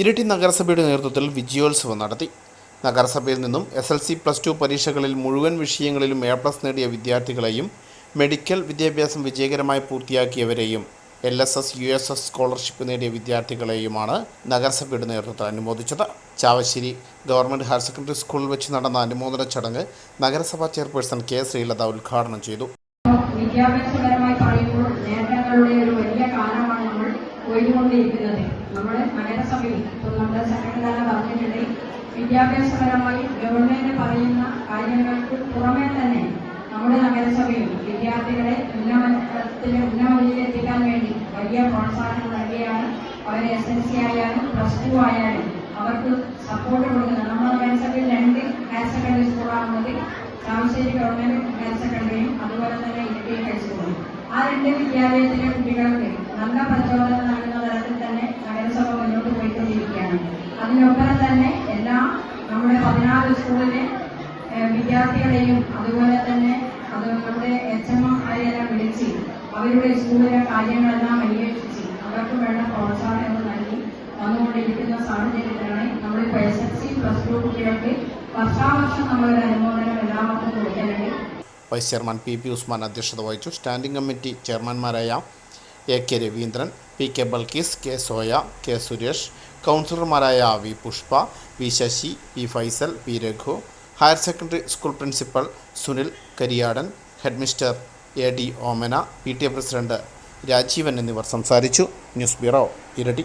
ഇരിട്ടി നഗരസഭയുടെ നേതൃത്വത്തിൽ വിജയോത്സവം നടത്തി. നഗരസഭയിൽ നിന്നും S L C plus two പരീക്ഷകളിൽ മുഴുവൻ വിഷയങ്ങളിലും എ പ്ലസ് നേടിയ വിദ്യാർത്ഥികളെയും മെഡിക്കൽ വിദ്യാഭ്യാസം വിജയകരമായി പൂർത്തിയാക്കിയവരെയും L S S U S S scholarship നേടിയ വിദ്യാർത്ഥികളെയുമാണ് നഗരസഭയുടെ നേതൃത്വത്തിൽ അനുമോദിച്ചത്. ചാവശ്ശേരി ഗവൺമെന്റ് ഹയർ സെക്കൻഡറി സ്കൂളിൽ വെച്ച് നടന്ന അനുമോദന ചടങ്ങ് നഗരസഭാ ചെയർപേഴ്സൺ കെ ശ്രീലത ഉദ്ഘാടനം ചെയ്തു. വിദ്യാഭ്യാസപരമായി പറയുമ്പോൾ നേട്ടങ്ങളുടെ ഒരു വലിയ കാലമാണ് നമ്മൾ പോയിക്കൊണ്ടിരിക്കുന്നത്. നമ്മുടെ ഇപ്പം നമ്മുടെ സെക്രട്ടറി പറഞ്ഞിട്ടുണ്ട് വിദ്യാഭ്യാസപരമായി ഗവൺമെന്റ് പറയുന്ന കാര്യങ്ങൾക്ക് പുറമെ തന്നെ നമ്മുടെ നഗരസഭയിൽ വിദ്യാർത്ഥികളെ ഉന്നമനത്തിന് ഉന്നമനിലെത്തിക്കാൻ വേണ്ടി വലിയ പ്രോത്സാഹനം നൽകിയാണ്. അവരെ എസ് എൽ സി ആയാലും പ്ലസ് ടു ആയാലും അവർക്ക് സപ്പോർട്ട് കൊടുക്കുന്നത്. നമ്മുടെ നഗരസഭയിൽ രണ്ട് ഹയർ സെക്കൻഡറി സ്കൂളാണുള്ളത് താമശ്ശേരി ഗവൺമെന്റ് ഹയർ സെക്കൻഡറിയും അതുപോലെ തന്നെ ഇരിട്ടി ഹൈസ്കൂളും ആ രണ്ട് വിദ്യാലയത്തിലെ കുട്ടികൾക്ക് നല്ല പ്രചോദനം അതിനൊപ്പം തന്നെ എല്ലാ നമ്മുടെ പതിനാറ് സ്കൂളിലെ വിദ്യാർത്ഥികളെയും അതുപോലെ തന്നെ അത് നമ്മുടെ എച്ച് എം ആരെയെല്ലാം വിളിച്ച് അവരുടെ സ്കൂളിലെ കാര്യങ്ങളെല്ലാം അന്വേഷിച്ച് അവർക്ക് വേണ്ട പ്രോത്സാഹനങ്ങൾ നൽകി വന്നുകൊണ്ടിരിക്കുന്ന സാഹചര്യത്തിലാണ് നമ്മളിപ്പോൾ S S C plus two കുട്ടികൾക്ക് വർഷാവർഷം നമ്മളൊരു അനുമോദനം എല്ലാവർക്കും കൊടുക്കാനുണ്ട് vice chairman P P Usman അധ്യക്ഷത വഹിച്ചു. Standing committee ചെയർമാൻമാരായ A K Raveendran P K Balkees K Soya K Suresh കൗൺസിലർമാരായ V Pushpa V Sasi P Faisal P Raghu higher secondary school principal Sunil Kariyadan headmistress A D Omana P T A president Rajeevan എന്നിവർ സംസാരിച്ചു. News bureau ഇരട്ടി.